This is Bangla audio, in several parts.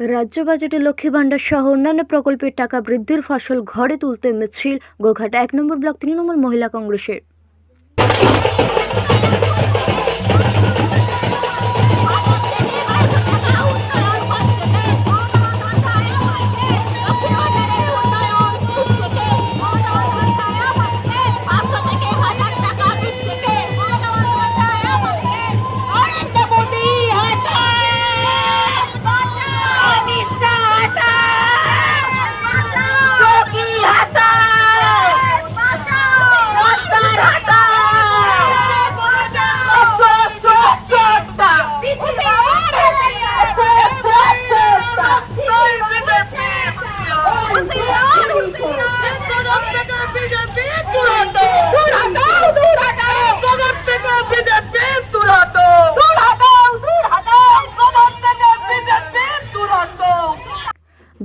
রাজ্য বাজেটে লক্ষ্মী ভাণ্ডার সহ অন্যান্য প্রকল্পের টাকা বৃদ্ধির ফসল ঘরে তুলতে মিছিল। গোঘাটা এক নম্বর ব্লক, তৃণমূল মহিলা কংগ্রেসের।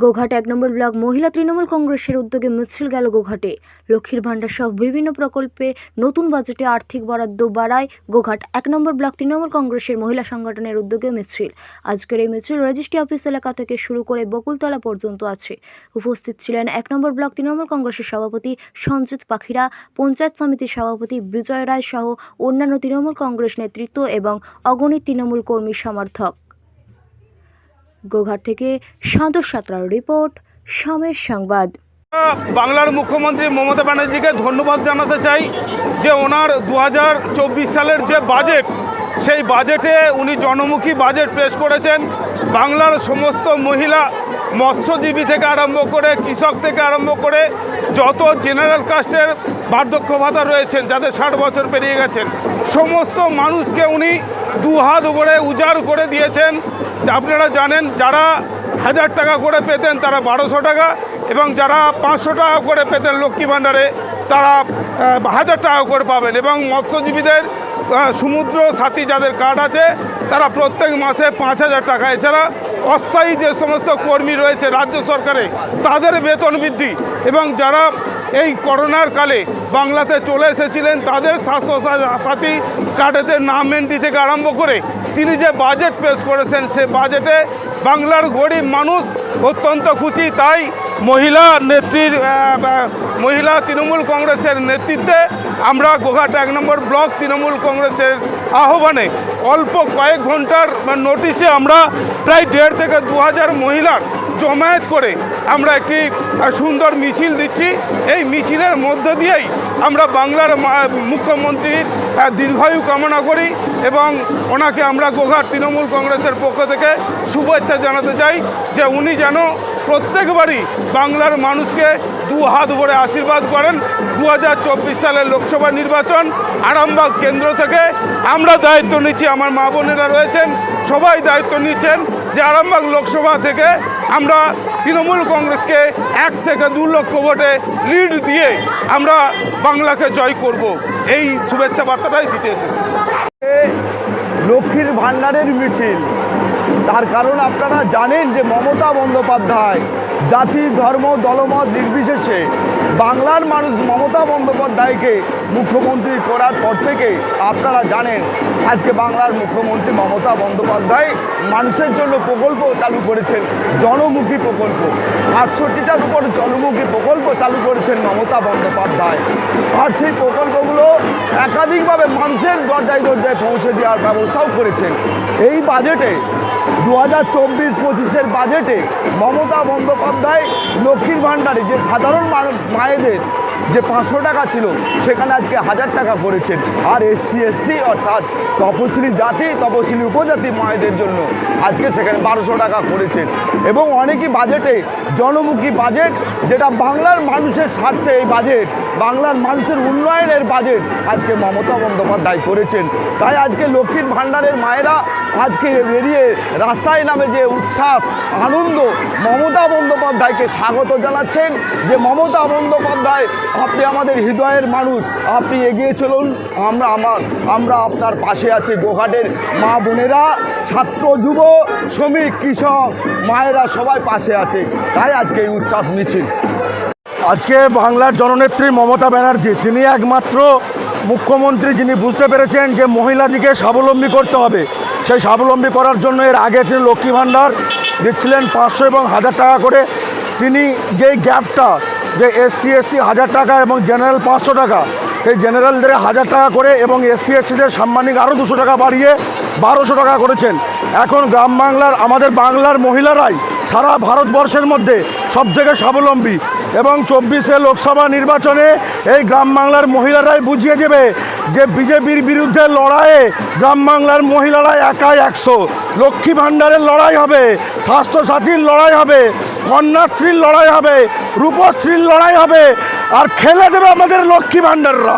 গোঘাট এক নম্বর ব্লক মহিলা তৃণমূল কংগ্রেসের উদ্যোগে মিছিল গেল গোঘাটে। লক্ষ্মীর ভাণ্ডার সহ বিভিন্ন প্রকল্পে নতুন বাজেটে আর্থিক বরাদ্দ বাড়ায় গোঘাট এক নম্বর ব্লক তৃণমূল কংগ্রেসের মহিলা সংগঠনের উদ্যোগে মিছিল। আজকের এই মিছিল রেজিস্ট্রি অফিস এলাকা থেকে শুরু করে বকুলতলা পর্যন্ত আছে। উপস্থিত ছিলেন এক নম্বর ব্লক তৃণমূল কংগ্রেসের সভাপতি সঞ্জিত পাখিরা, পঞ্চায়েত সমিতির সভাপতি বিজয় রায় সহ অন্যান্য তৃণমূল কংগ্রেস নেতৃত্ব এবং অগণিত তৃণমূল কর্মী সমর্থক। গোঘাট থেকে সান্তোষ সাঁতরার রিপোর্ট, সামের সংবাদ। বাংলার মুখ্যমন্ত্রী মমতা ব্যানার্জিকে ধন্যবাদ জানাতে চাই যে ওনার দু হাজার চব্বিশ সালের যে বাজেট, সেই বাজেটে উনি জনমুখী বাজেট পেশ করেছেন। বাংলার সমস্ত মহিলা মৎস্যজীবী থেকে আরম্ভ করে, কৃষক থেকে আরম্ভ করে, যত জেনারেল কাস্টের বার্ধক্য ভাতা রয়েছেন যাদের ষাট বছর পেরিয়ে গেছেন, সমস্ত মানুষকে উনি দু হাত উপরে উজাড় করে দিয়েছেন। আপনারা জানেন, যারা হাজার টাকা করে পেতেন তারা বারোশো টাকা এবং যারা পাঁচশো টাকা করে পেতেন লক্ষ্মী ভাণ্ডারে, তারা হাজার টাকা করে পাবেন এবং মৎস্যজীবীদের সমুদ্র সাথী যাদের কার্ড আছে, তারা প্রত্যেক মাসে পাঁচ হাজার টাকা। এছাড়া অস্থায়ী যে সমস্ত কর্মী রয়েছে রাজ্য সরকারে, তাদের বেতন বৃদ্ধি এবং যারা এই করোনার কালে বাংলাতে চলে এসেছিলেন, তাদের স্বাস্থ্য সাথী কার্ডেতে নাম এন্ট্রি থেকে আরম্ভ করে তিনি যে বাজেট পেশ করেছেন, সে বাজেটে বাংলার গরিব মানুষ অত্যন্ত খুশি। তাই মহিলা নেত্রীর মহিলা তৃণমূল কংগ্রেসের নেতৃত্বে আমরা গোঘাট এক নম্বর ব্লক তৃণমূল কংগ্রেসের আহ্বানে অল্প কয়েক ঘণ্টার নোটিশে আমরা প্রায় দেড় থেকে দু হাজার মহিলার জমায়েত করে আমরা একটি সুন্দর মিছিল দিচ্ছি। এই মিছিলের মধ্য দিয়েই আমরা বাংলার মুখ্যমন্ত্রীর দীর্ঘায়ু কামনা করি এবং ওনাকে আমরা গোঘাট তৃণমূল কংগ্রেসের পক্ষ থেকে শুভেচ্ছা জানাতে চাই যে উনি যেন প্রত্যেকবারই বাংলার মানুষকে দু হাত ভরে আশীর্বাদ করেন। দু হাজার চব্বিশ সালের লোকসভা নির্বাচন আরামবাগ কেন্দ্র থেকে আমরা দায়িত্ব নিচ্ছি। আমার মা বোনেরা রয়েছেন, সবাই দায়িত্ব নিচ্ছেন যে আরামবাগ লোকসভা থেকে আমরা তৃণমূল কংগ্রেসকে এক থেকে দু লক্ষ ভোটে লিড দিয়ে আমরা বাংলাকে জয় করব। এই শুভেচ্ছা বার্তাটাই দিতে এসেছি। লক্ষ্মীর ভান্ডারের মিছিল। তার কারণ আপনারা জানেন যে মমতা বন্দ্যোপাধ্যায় জাতি, ধর্ম, দলমত নির্বিশেষে বাংলার মানুষ মমতা বন্দ্যোপাধ্যায়কে মুখ্যমন্ত্রী করার পর থেকে আপনারা জানেন, আজকে বাংলার মুখ্যমন্ত্রী মমতা বন্দ্যোপাধ্যায় মানুষের জন্য প্রকল্প চালু করেছেন, জনমুখী প্রকল্প। আটষট্টিটার উপর জনমুখী প্রকল্প চালু করেছেন মমতা বন্দ্যোপাধ্যায়। আর সেই প্রকল্পগুলো একাধিকভাবে মানুষের দরজায় দরজায় পৌঁছে দেওয়ার ব্যবস্থাও করেছেন। এই বাজেটে দু হাজার চব্বিশ পঁচিশের বাজেটে মমতা বন্দ্যোপাধ্যায়, লক্ষ্মীর ভাণ্ডারে যে সাধারণ মায়েদের যে পাঁচশো টাকা ছিল, সেখানে আজকে হাজার টাকা করেছেন আর এসসি, এসটি অর্থাৎ তপশিলি জাতি, তপশিলি উপজাতি মায়েদের জন্য আজকে সেখানে বারোশো টাকা করেছেন এবং অনেকই বাজেটে, জনমুখী বাজেট, যেটা বাংলার মানুষের স্বার্থে এই বাজেট বাংলার মানুষের উন্নয়নের বাজেট আজকে মমতা বন্দ্যোপাধ্যায় করেছেন। তাই আজকে লক্ষ্মীর ভাণ্ডারের মায়েরা আজকে বেরিয়ে রাস্তায় নামে যে উচ্ছ্বাস, আনন্দ মমতা বন্দ্যোপাধ্যায়কে স্বাগত জানাচ্ছেন যে মমতা বন্দ্যোপাধ্যায়, আপনি আমাদের হৃদয়ের মানুষ, আপনি এগিয়ে চলুন, আমরা আমার, আমরা আপনার পাশে আছি গোঘাটের মা বোনেরা, ছাত্র, যুব, শ্রমিক, কৃষক, মায়েরা সবাই পাশে আছে। তাই আজকে এই উচ্ছ্বাস মিছিল আজকে বাংলার জননেত্রী মমতা ব্যানার্জি, তিনি একমাত্র মুখ্যমন্ত্রী যিনি বুঝতে পেরেছেন যে মহিলাদিকে স্বাবলম্বী করতে হবে। সেই স্বাবলম্বী করার জন্য এর আগে তিনি লক্ষ্মী ভাণ্ডার দিচ্ছিলেন পাঁচশো এবং হাজার টাকা করে। তিনি যেই গ্যাপটা যে এসসি, এসটি হাজার টাকা এবং জেনারেল পাঁচশো টাকা এই জেনারেলদের হাজার টাকা করে এবং এসসি, এসটিদের সাম্মানিক আরও দুশো টাকা বাড়িয়ে বারোশো টাকা করেছেন। এখন গ্রাম বাংলার, আমাদের বাংলার মহিলারাই সারা ভারতবর্ষের মধ্যে সবথেকে স্বাবলম্বী। এবং চব্বিশে লোকসভা নির্বাচনে এই গ্রাম বাংলার মহিলারাই বুঝিয়ে দেবে যে বিজেপির বিরুদ্ধে লড়াইয়ে গ্রাম বাংলার মহিলারা একাই একশো। লক্ষ্মী ভাণ্ডারের লড়াই হবে, স্বাস্থ্যসাথীর লড়াই হবে, কন্যাশ্রীর লড়াই হবে, রূপশ্রীর লড়াই হবে, আর খেলে দেবে আমাদের লক্ষ্মী ভাণ্ডাররা।